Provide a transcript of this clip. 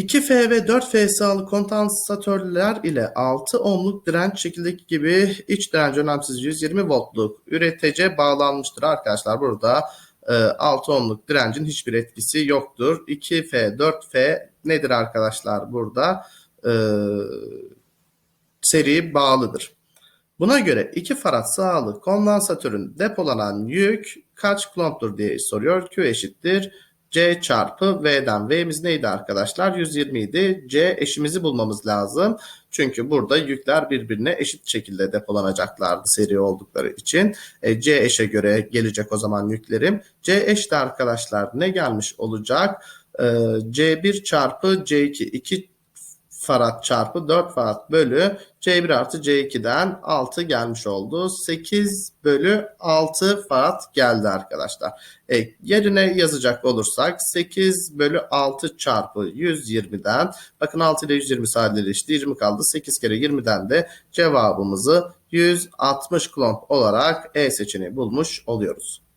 2F ve 4F sağlı kondansatörler ile 6 ohmluk direnç şekildeki gibi iç direnç önemsiz 120 voltluk üretice bağlanmıştır arkadaşlar. Burada e, 6 ohmluk direncin hiçbir etkisi yoktur. 2F, 4F nedir arkadaşlar burada? E, seri bağlıdır. Buna göre 2 farad sağlı kondansatörün depolanan yük kaç coulomb'dur diye soruyor. Q eşittir C çarpı V'den. V'miz neydi arkadaşlar? 120 idi. C eşimizi bulmamız lazım. Çünkü burada yükler birbirine eşit şekilde depolanacaklardı seri oldukları için. E, C eşe göre gelecek o zaman yüklerim. C eş de arkadaşlar ne gelmiş olacak? E, C1 çarpı C2. 2 farad çarpı 4 farad bölü C1 artı C2'den 6 gelmiş oldu. 8 bölü 6 farad geldi arkadaşlar. E, yerine yazacak olursak 8 bölü 6 çarpı 120'den bakın 6 ile 120 sadeleşti 20 kaldı. 8 kere 20'den de cevabımızı 160 kulomb olarak E seçeneği bulmuş oluyoruz.